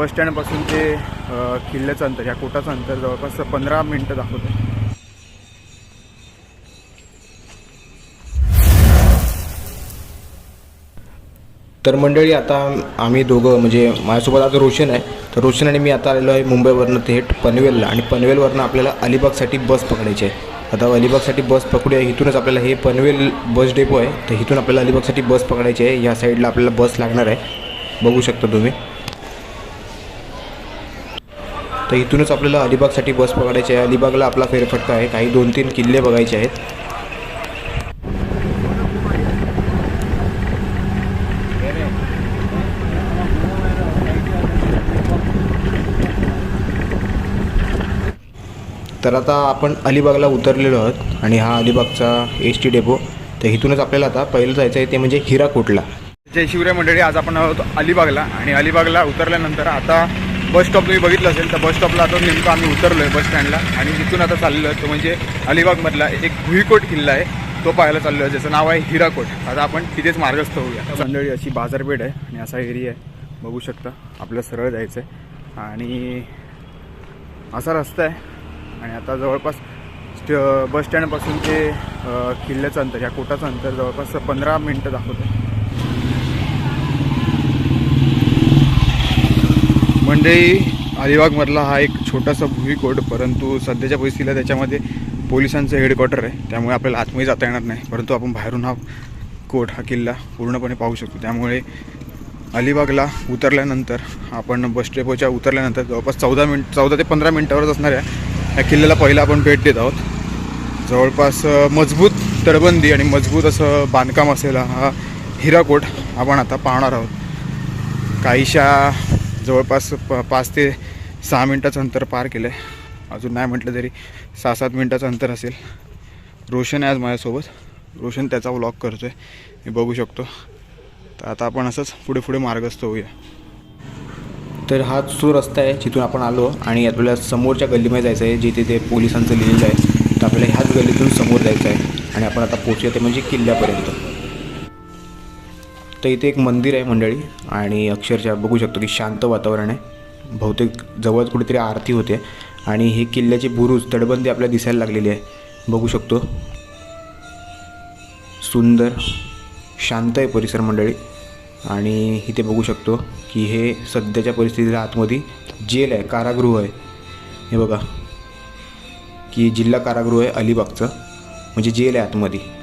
बस स्टँडपासून ते किल्ल्याचं अंतर ह्या कोटाचं अंतर जवळपास पंधरा मिनटं दाखवतं. तर मंडळी आता आम्ही दोघं म्हणजे माझ्यासोबत आता रोशन आहे. तर रोशन आणि मी आता आलेलो आहे मुंबईवरनं थेट पनवेलला आणि पनवेलवरनं आपल्याला अलिबागसाठी बस पकडायची आहे. आता अलिबागसाठी बस पकडूया. इथूनच आपल्याला हे पनवेल बस डेपो आहे. तर इथून आपल्याला अलिबागसाठी बस पकडायची आहे. या साईडला आपल्याला बस लागणार आहे. बघू शकता तुम्ही. तर इथूनच आपल्याला अलिबागसाठी बस पकडायची आहे. अलिबागला आपला फेरफटका आहे. काही दोन तीन किल्ले बघायचे आहेत. तर आता आपण अलिबागला उतरलेलो आहोत आणि हा अलिबागचा एस टी डेपो. तर इथूनच आपल्याला आता पहिलं जायचं आहे ते म्हणजे हिराकोटला. जय शिवराय मंडळी आज आपण आहोत अलिबागला. आणि अलिबागला उतरल्यानंतर आता बस स्टॉप तुम्ही बघितलं असेल तर बस स्टॉपला आता नेमकं आम्ही उतरलो आहे बस स्टँडला आणि तिथून आता चाललेलो आहे. तो म्हणजे अलिबागमधला एक भुईकोट किल्ला आहे. तो पाहायला चाललो आहे ज्याचं नाव आहे हिराकोट. आता आपण तिथेच मार्गस्थ होऊया. मंडळी अशी बाजारपेठ आहे आणि असा एरिया आहे. बघू शकता. आपलं सरळ जायचं आहे आणि असा रस्ता आहे. आणि आता जवळपास स्ट बस स्टँडपासून ते किल्ल्याचं अंतर ह्या कोटाचं अंतर जवळपास पंधरा मिनटं दाखवतं मंडई अलिबागमधला हा एक छोटासा भुईकोट परंतु सध्याच्या परिस्थितीला त्याच्यामध्ये पोलिसांचं हेडक्वार्टर आहे. त्यामुळे आपल्याला आतमध्ये जाता येणार नाही. परंतु आपण बाहेरून हा कोट हा किल्ला पूर्णपणे पाहू शकतो. त्यामुळे अलिबागला उतरल्यानंतर आपण बस डेपोच्या उतरल्यानंतर जवळपास चौदा मिनिट चौदा ते पंधरा मिनिटावरच असणाऱ्या ह्या किल्ल्याला पहिला आपण भेट देत आहोत. जवळपास मजबूत तडबंदी आणि मजबूत असं बांधकाम असलेला हा हिराकोट आपण आता पाहणार आहोत. काहीशा जवळपास प पाच ते सहा मिनटाचं अंतर पार केलं आहे. अजून नाही म्हटलं तरी सहा सात मिनटाचं अंतर असेल. रोशन आहे आज माझ्यासोबत. रोशन त्याचा व्लॉग करतो आहे मी बघू शकतो. तर आता आपण असंच पुढे पुढे मार्गस्थ होऊया. तर हा जो रस्ता आहे जिथून आपण आलो आणि आपल्याला समोरच्या गल्लीमध्ये जायचं आहे जिथे ते पोलिसांचं लिहिलेलं आहे तर आपल्याला ह्याच गल्लीतून समोर जायचं आहे. आणि आपण आता पोचूया ते म्हणजे किल्ल्यापर्यंत. तर इथे एक मंदिर आहे मंडळी आणि अक्षरशः बघू शकतो की शांत वातावरण आहे. बहुतेक जवळच कुठेतरी आरती होते. आणि हे किल्ल्याची बुरुज तटबंदी आपल्याला दिसायला लागलेली आहे. बघू शकतो. सुंदर शांत आहे परिसर मंडळी. आणि इथे बघू शकतो की हे सध्याच्या परिस्थितीला आतमध्ये जेल आहे कारागृह आहे. हे बघा. की जिल्हा कारागृह आहे अलिबागचं. म्हणजे जेल आहे आतमध्ये.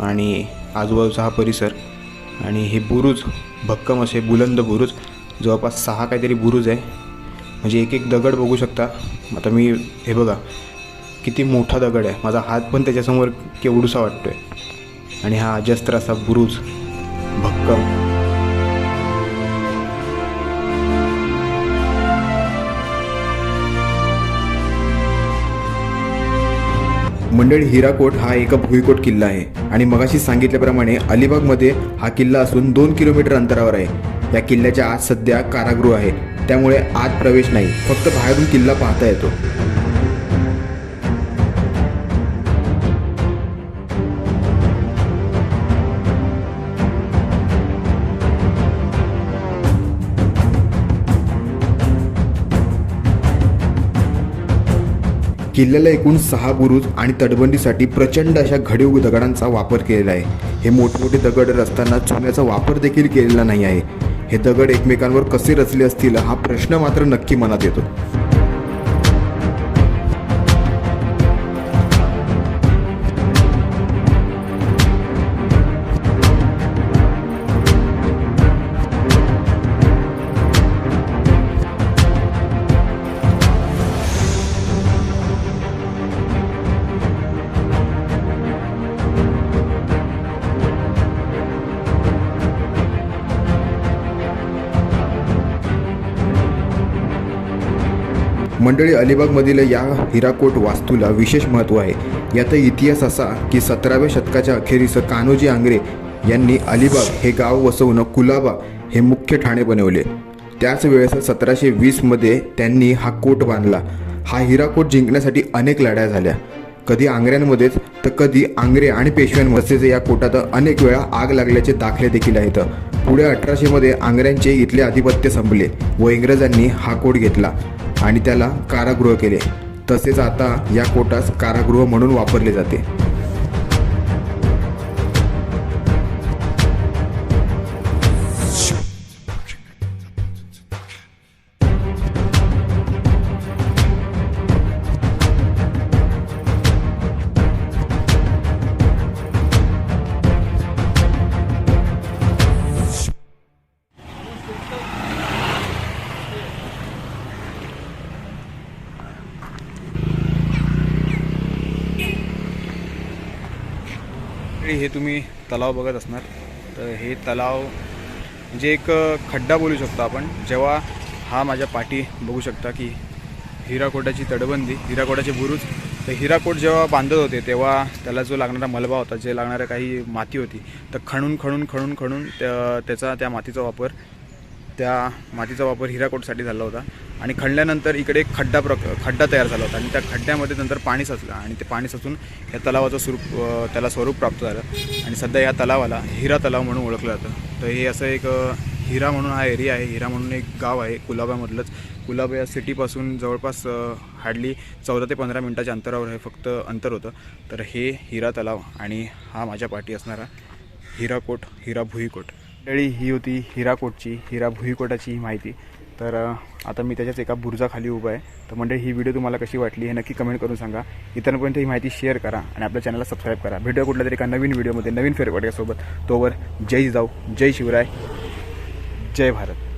आणि आजूबाजूचा हा परिसर आणि हे बुरुज भक्कम असे बुलंद बुरुज जवळपास सहा काहीतरी बुरुज आहे. म्हणजे एक एक दगड बघू शकता. आता मी हे बघा किती मोठा दगड आहे. माझा हात पण त्याच्यासमोर केवढूसा आहे आणि हा अजस्त्र असा बुरुज भक्कम. मंडळी हिराकोट हा एका भुईकोट किल्ला आहे. आणि मगाशी सांगितल्याप्रमाणे अलिबागमध्ये हा किल्ला असून दोन किलोमीटर अंतरावर आहे. या किल्ल्याच्या आत सध्या कारागृह आहे. त्यामुळे आत प्रवेश नाही. फक्त बाहेरून किल्ला पाहता येतो. किल्ल्याला एकूण सहा बुरुज आणि तटबंदीसाठी प्रचंड अशा घडीव दगडांचा वापर केलेला आहे. हे मोठमोठे दगड रचताना चुन्याचा वापर देखील केलेला नाही आहे. हे दगड एकमेकांवर कसे रचले असतील हा प्रश्न मात्र नक्की मनात येतो. मंडळी अलिबागमधील या हिराकोट वास्तूला विशेष महत्त्व आहे. याचा इतिहास असा की सतराव्या शतकाच्या अखेरीस कान्होजी आंग्रे यांनी अलिबाग हे गाव वसवून कुलाबा हे मुख्य ठाणे बनवले. त्याच वेळेस सतराशे वीसमध्ये त्यांनी हा कोट बांधला. हा हिराकोट जिंकण्यासाठी अनेक लढ्या झाल्या. कधी आंग्र्यांमध्येच तर कधी आंग्रे आणि पेशव्यांमध्येच. या कोटात अनेक वेळा आग लागल्याचे दाखले देखील आहेत. पुढे अठराशेमध्ये आंग्र्यांचे इथले आधिपत्य संपले व इंग्रजांनी हा कोट घेतला. आणि त्याला कारागृह केले. तसेच आता या कोटास कारागृह म्हणून वापरले जाते. आणि हे तुम्ही तलाव बघत असणार. तर हे तलाव म्हणजे एक खड्डा बोलू शकतो आपण. जेव्हा हा माझ्या पाठी बघू शकता की हिराकोटाची तटबंदी हिराकोटाचे बुरुज. तर हिराकोट जेव्हा बांधत होते तेव्हा त्याला जो लागणारा मलबा होता जे लागणारं काही माती होती तर खणून खणून खणून खणून त्याचा त्या मातीचा वापर त्या मातीचा वापर हिराकोटसाठी झाला होता. आणि खणल्यानंतर इकडे एक खड्डा प्र खड्डा तयार झाला होता. आणि त्या खड्ड्यामध्ये नंतर पाणी साचलं. आणि ते पाणी साचून या तलावाचं स्वरूप त्याला स्वरूप प्राप्त झालं. आणि सध्या या तलावाला हिरा तलाव म्हणून ओळखलं जातं. तर हे असं एक हिरा म्हणून हा एरिया आहे. हिरा म्हणून एक गाव आहे कुलाब्यामधलंच. कुलाबा या सिटीपासून जवळपास हार्डली चौदा ते पंधरा मिनटाच्या अंतरावर हे फक्त अंतर होतं. तर हे हिरा तलाव आणि हा माझ्या पाठी असणारा हिराकोट हिरा भुईकोट. मंडळी ही होती हिराकोटची हिरा भुईकोटाची ही माहिती. तर आता मी त्याच्याच एका बुर्जाखाली उभा आहे. तर मंडळी ही व्हिडिओ तुम्हाला कशी वाटली हे नक्की कमेंट करून सांगा. इतरांपर्यंत ही माहिती शेअर करा आणि आपल्या चॅनलला सबस्क्राईब करा. भेटूया कुठल्या तरी एका नवीन व्हिडिओमध्ये नवीन फेरफटक्यासोबत. तोवर जय जाऊ जय शिवराय जय भारत.